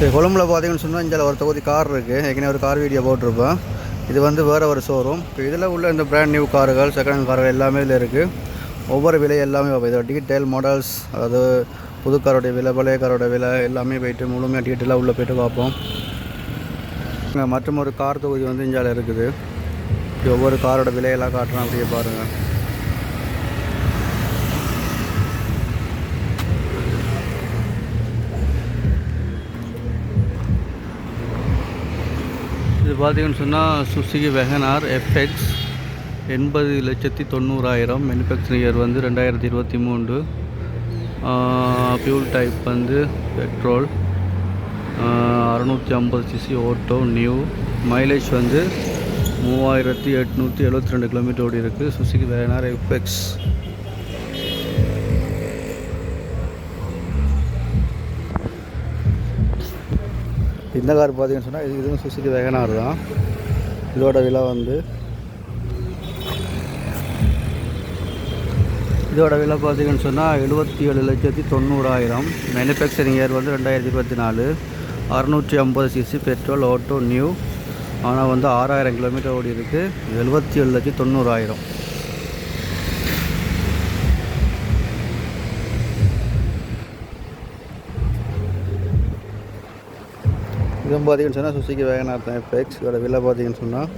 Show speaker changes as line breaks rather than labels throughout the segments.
இப்போ கொழம்புல பார்த்தீங்கன்னு சொன்னால் இங்கே ஒரு தொகுதி கார் இருக்குது ஏற்கனவே ஒரு கார் வீடியோ போட்டிருப்பேன். இது வந்து வேறு ஒரு ஷோரூம் இப்போ இதில் உள்ள இந்த பிராண்ட் நியூ கார்கள் செகண்ட் ஹேண்ட் கார்கள் எல்லாமே இதில் இருக்குது ஒவ்வொரு விலை எல்லாமே இதோட டீட்டெயில் மாடல்ஸ் அதாவது புது காரோடைய விலை பழைய காரோட விலை எல்லாமே போயிட்டு முழுமையாக டீட்டெயிலாக உள்ளே போயிட்டு பார்ப்போம். மற்றும் ஒரு கார் தொகுதி வந்து இந்தியாவில் இருக்குது. இப்படி ஒவ்வொரு காரோட விலையெல்லாம் காட்டுறோம் அப்படியே பாருங்கள் பார்த்தீங்கன்னு சொன்னால் சுசுகி வெகனார் எஃப்எக்ஸ் எண்பது லட்சத்தி தொண்ணூறாயிரம். மேனுஃபேக்சரிங் இயர் வந்து ரெண்டாயிரத்தி இருபத்தி மூன்று. ஃபியூல் டைப் வந்து பெட்ரோல் அறநூற்றி ஐம்பது சிசி ஓட்டோ நியூ மைலேஜ் வந்து மூவாயிரத்தி எட்நூற்றி எழுபத்தி ரெண்டு கிலோமீட்டர் ஓடி இருக்குது சுசுகி வேகனார் எஃப்எக்ஸ் இந்த கார் பார்த்தீங்கன்னு சொன்னால் இது இதுவும் சுசுக்கு வேகனார் தான். இதோட விலை வந்து இதோட விலை பார்த்தீங்கன்னு சொன்னால் எழுபத்தி ஏழு லட்சத்தி தொண்ணூறாயிரம். மேனுஃபேக்சரிங் இயர் வந்து ரெண்டாயிரத்தி இருபத்தி நாலு. அறநூற்றி ஐம்பது சிசி பெட்ரோல் ஆட்டோ நியூ ஆனால் வந்து ஆறாயிரம் கிலோமீட்டர் ஓடி இருக்குது எழுபத்தி ஏழு லட்சத்தி தொண்ணூறாயிரம். இதுவும் பார்த்தீங்கன்னு சொன்னால் சுசுகி வேகனார் தான் எஃப்எக்ஸ் இதோட விலை பார்த்தீங்கன்னு சொன்னால்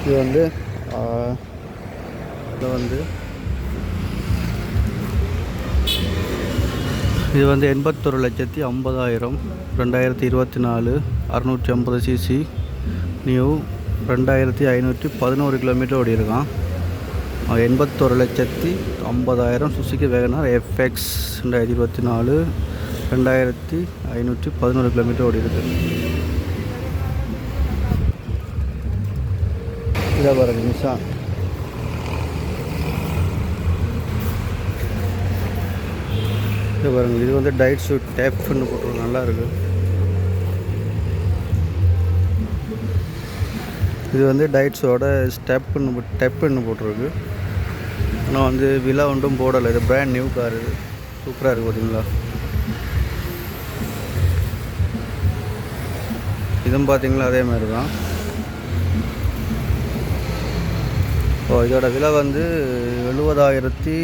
இது வந்து இதில் வந்து இது வந்து எண்பத்தொரு லட்சத்தி ஐம்பதாயிரம் ரெண்டாயிரத்தி இருபத்தி நாலு அறநூற்றி ஐம்பது சிசி நியூ ரெண்டாயிரத்தி ஐநூற்றி பதினோரு கிலோமீட்டர் ஓடி இருக்கான் எண்பத்தொரு லட்சத்தி ஐம்பதாயிரம் சுசுகி வேகனார் எஃப்எக்ஸ் ரெண்டாயிரத்தி இருபத்தி நாலு. ரெண்டாயிரத்தி ஐநூற்றி பதினோரு கிலோமீட்டர் ஓடி இருக்குது இதை பாருங்க நிஷான் இது பாருங்க இது வந்து டைட் ஷூ டேப்னு போட்டுருவோம் நல்லா இருக்குது இது வந்து டைட்ஸோட ஸ்டெப்புன்னு டெப்புன்னு போட்டிருக்கு. ஆனால் வந்து விழா ஒன்றும் போடலை இது பிராண்ட் நியூ கார் இது. சூப்பராக இருக்குது பார்த்தீங்களா இதுவும் பார்த்தீங்களா அதே மாதிரி தான் ஓ இதோட விலை வந்து எழுபதாயிரத்தி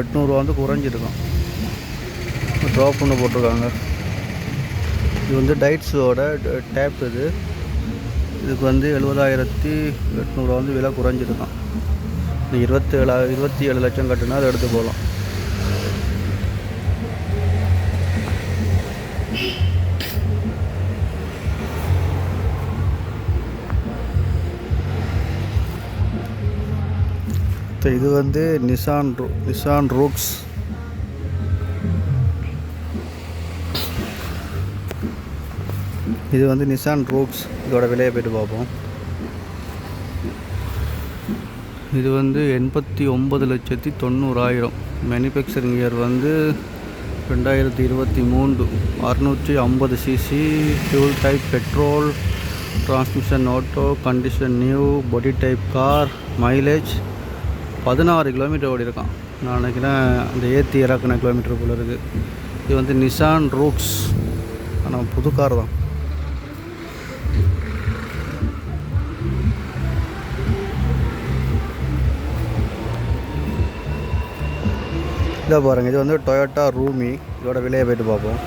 எட்நூறுவா வந்து குறைஞ்சிருக்கும். ட்ராப் ஒன்று போட்டிருக்காங்க. இது வந்து டைட்ஸோட டேப் இது. இதுக்கு வந்து எழுபதாயிரத்தி எட்நூறுவா வந்து விலை குறைஞ்சிருக்கும். நீ இருபத்தேழா இருபத்தி ஏழு லட்சம் கட்டுனா அதை எடுத்து போகலாம். இப்போ இது வந்து நிசான் ரூ- நிசான் ரூக்ஸ் இது வந்து நிசான் ரூக்ஸ் இதோட விலையை போயிட்டு பார்ப்போம். இது வந்து எண்பத்தி ஒம்பது லட்சத்தி தொண்ணூறாயிரம். மேனுஃபேக்சரிங் இயர் வந்து ரெண்டாயிரத்தி இருபத்தி மூன்று. அறுநூற்றி ஐம்பது CC fuel type petrol transmission auto condition new body type car mileage பதினாறு கிலோமீட்டர் ஓடி இருக்கான் நான் நினைக்கிறேன் அந்த ஏற்றி இறக்குன கிலோமீட்டர் போல இருக்குது இது வந்து நிசான் ரூக்ஸ் ஆனால் புது கார் தான். இதை பாருங்கள் இது வந்து டொயோட்டா ரூமி இதோட விலையை போயிட்டு பார்ப்போம்.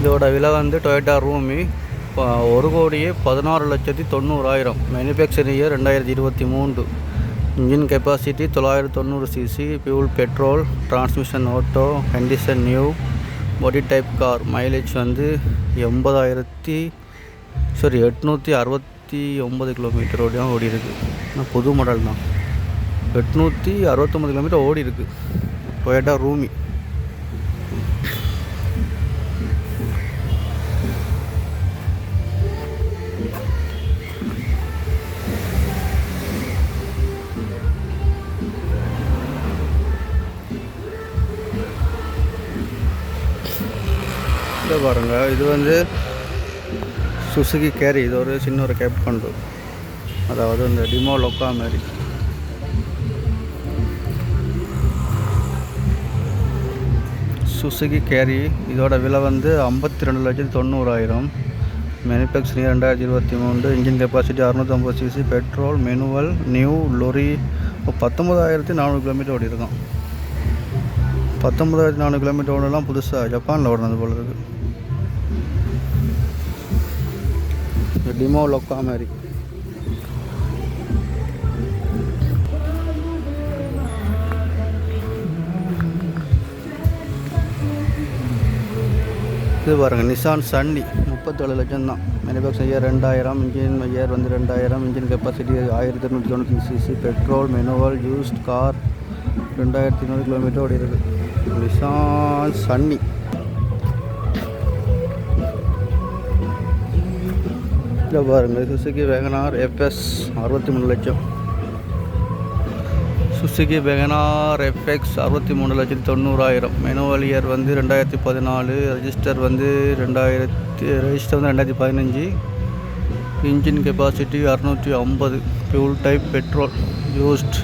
இதோட விலை வந்து டொயோட்டா ரூமி ஒரு கோடியே பதினாறு லட்சத்தி தொண்ணூறாயிரம். மேனுஃபேக்சரிங் இயர் ரெண்டாயிரத்தி இருபத்தி மூன்று. இன்ஜின் கெப்பாசிட்டி தொள்ளாயிரத்தி தொண்ணூறு CC fuel petrol transmission auto condition new body type car mileage வந்து எண்பதாயிரத்தி சாரி எட்நூற்றி அறுபத்தி ஒம்பது கிலோமீட்டர் ஓடியும் ஓடி இருக்கு ஆனால் புது மாடல் தான். எட்நூற்றி அறுபத்தொம்பது கிலோமீட்டர் ஓடி இருக்குது டொயோட்டா ரூமி இதை பாருங்கள் இது வந்து சுசுகி கேரி இது ஒரு சின்ன ஒரு கேப் கொண்டு அதாவது இந்த டிமோ லொக்கா மாதிரி. சுசுகி கேரி இதோட விலை வந்து ஐம்பத்தி ரெண்டு லட்சத்து தொண்ணூறாயிரம். மேனுஃபேக்சரிங் ரெண்டாயிரத்தி இருபத்தி மூணு இன்ஜின் கெப்பாசிட்டி அறுநூத்தம்பது சிசி பெட்ரோல் மெனுவல் நியூ லொரி பத்தொம்போதாயிரத்தி நானூறு கிலோமீட்டர் ஓடி இருக்கும் பத்தொம்போதாயிரத்தி நானூறு கிலோமீட்டர் ஓடலாம் புதுசாக ஜப்பானில் ஓடினது போல இருக்குது டிமோ லொக்கா மாதிரி இது பாருங்கள் நிசான் சன்னி முப்பத்தேழு லட்சம் தான் மேனுஃபேக்சர் இயர் ரெண்டாயிரம் இன்ஜின் இயர் வந்து ரெண்டாயிரம் இன்ஜின் கெப்பாசிட்டி ஆயிரத்தி இரநூத்தி தொண்ணூற்றி CC petrol manual used car ரெண்டாயிரத்தி நூறு கிலோமீட்டர் ஓடி இருக்குது நிசான் சன்னி இதை பாருங்கள் சுசுகி வேகனார் எஃப்எஸ் அறுபத்தி மூணு லட்சம். சுசுகி வேகனார் எஃப்எக்ஸ் அறுபத்தி மூணு லட்சத்தி தொண்ணூறாயிரம். மெனுவலியர் வந்து ரெண்டாயிரத்தி பதினாலு ரெஜிஸ்டர் வந்து ரெண்டாயிரத்தி ரெஜிஸ்டர் வந்து ரெண்டாயிரத்தி பதினஞ்சு. இன்ஜின் கெப்பாசிட்டி அறநூற்றி ஐம்பது. Fuel type petrol used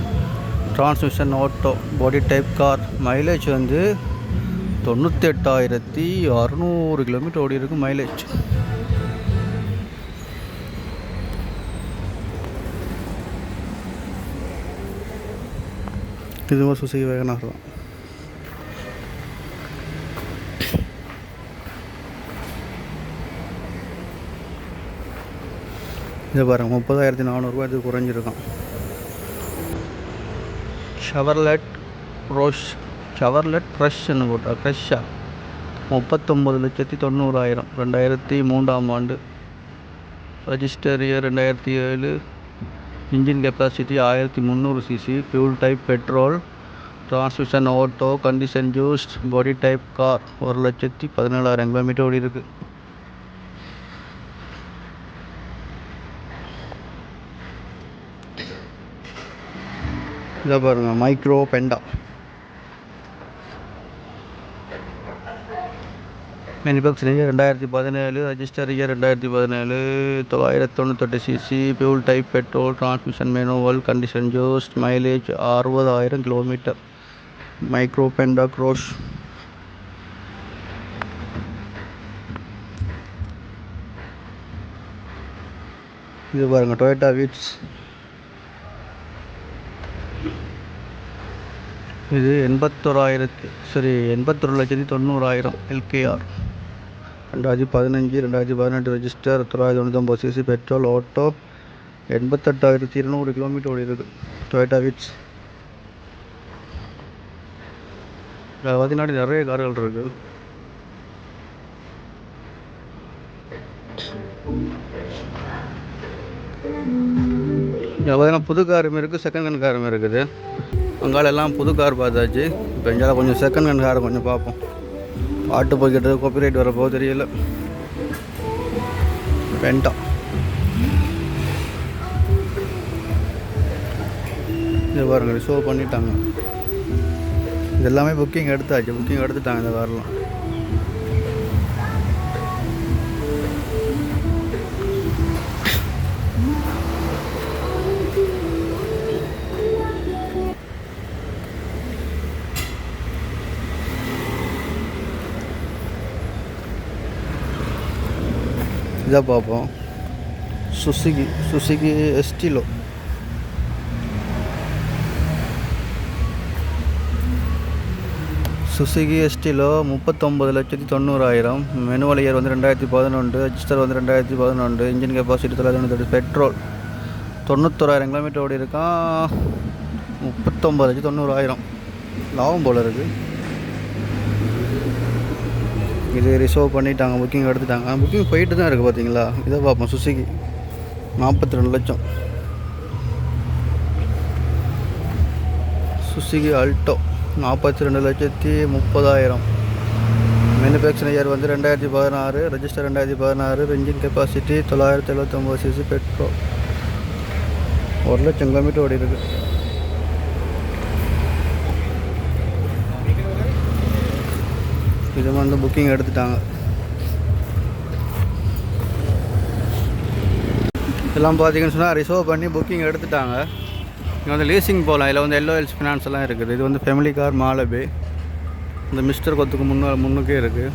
transmission auto body type car mileage வந்து தொண்ணூத்தெட்டாயிரத்தி அறநூறு கிலோமீட்டர் ஓடி இருக்கு மைலேஜ் இதுவும் சுசுகி வேகனார் தான் இது பாருங்க முப்பதாயிரத்தி நானூறுரூவா இது குறைஞ்சிருக்கும் ஷவர்லெட் ரோஷ் ஷவர்லெட் ஃப்ரெஷ்ன்னு போட்டா ஃப்ரெஷ்ஷாக முப்பத்தொம்பது லட்சத்தி தொண்ணூறாயிரம் ரெண்டாயிரத்தி மூன்றாம் ஆண்டு. ரெஜிஸ்டர் இயர் ரெண்டாயிரத்தி ஏழு. இன்ஜின் கெப்பாசிட்டி ஆயிரத்தி முந்நூறு CC fuel type petrol transmission auto condition used body type car ஒரு லட்சத்தி பதினேழாயிரம் கிலோமீட்டர் ஓடி இருக்குது இதை பாருங்கள் மைக்ரோ பெண்டா மேனுஃபேக்சரிங் ரெண்டாயிரத்தி பதினேழு ரெஜிஸ்டர் இயர் ரெண்டாயிரத்தி பதினேழு தொள்ளாயிரத்தி தொண்ணூத்தெட்டு CC fuel type petrol transmission manual condition used mileage அறுபதாயிரம் கிலோமீட்டர் மைக்ரோ பெண்டா க்ரோஷ் இது பாருங்கள் டொயோட்டா வீட்ஸ் இது எண்பத்தோராயிரத்தி சரி எண்பத்தொரு லட்சத்தி தொண்ணூறாயிரம் எல்கேஆர் ரெண்டாயிரத்தி பதினஞ்சு ரெண்டாயிரத்தி பதினெட்டு ரெஜிஸ்டர் தொள்ளாயிரத்தி தொண்ணூத்தொம்பது சிசி பெட்ரோல் ஆட்டோ எண்பத்தெட்டாயிரத்தி இருநூறு கிலோமீட்டர் ஓடி டொயோட்டா விட்ஸ் இதில் பார்த்தீங்கன்னா நிறைய கார்கள் இருக்குது இங்கே பார்த்தீங்கன்னா புது காரும் இருக்குது செகண்ட் ஹேண்ட் காரும் இருக்குது. அங்கால எல்லாம் புது கார் பார்த்தாச்சு. இப்போ எங்கேயாவது கொஞ்சம் செகண்ட் ஹேண்ட் காரை கொஞ்சம் பார்ப்போம். பாட்டு போய்கிட்டு காப்பிரைட் வரப்போ தெரியல. வெண்டா இது பாருங்க ஷோ பண்ணிட்டாங்க. இது எல்லாமே புக்கிங் எடுத்தாச்சு. புக்கிங் எடுத்துட்டாங்க இந்த வாரலாம் இதை பார்ப்போம். Suzuki Suzuki Estilo Suzuki Estilo முப்பத்தொம்பது லட்சத்தி தொண்ணூறாயிரம். மெனுவல் இயர் வந்து ரெண்டாயிரத்தி பதினொன்று ரெஜிஸ்டர் வந்து ரெண்டாயிரத்தி பதினொன்று இன்ஜின் கெப்பாசிட்டி தொள்ளாயிரத்தி தொண்ணூற்றி பெட்ரோல் தொண்ணூத்தோராயிரம் கிலோமீட்டர் ஓடி இருக்கான். முப்பத்தொம்பது லட்சத்தி தொண்ணூறாயிரம். லாபம் போல் இருக்குது இது ரிசர்வ் பண்ணிட்டாங்க புக்கிங் எடுத்துட்டாங்க. புக்கிங் போயிட்டு தான் இருக்குது பார்த்தீங்களா இதை பார்ப்போம். சுசுகி நாற்பத்தி ரெண்டு லட்சம். சுசுகி அல்டோ நாற்பத்தி ரெண்டு லட்சத்தி முப்பதாயிரம். மேனுஃபேக்சர் இயர் வந்து ரெண்டாயிரத்தி பதினாறு ரெஜிஸ்டர் ரெண்டாயிரத்தி பதினாறு இன்ஜின் கெப்பாசிட்டி தொள்ளாயிரத்தி எழுபத்தொம்போது சிசி பெட்ரோல் ஒரு லட்சம் கிலோமீட்டர் ஓடி இருக்குது இது வந்து புக்கிங் எடுத்துட்டாங்க. இதெல்லாம் பார்த்தீங்கன்னு சொன்னால் ரிசர்வ் பண்ணி புக்கிங் எடுத்துட்டாங்க. இங்கே வந்து லீசிங் போகலாம் இதில் வந்து எல்லோ ஹெல்ஸ் ஃபினான்ஸ் எல்லாம் இருக்குது. இது வந்து ஃபேமிலி கார் மாலபே இந்த மிஸ்டர் கொத்துக்கு முன்னே முன்னுக்கே இருக்குது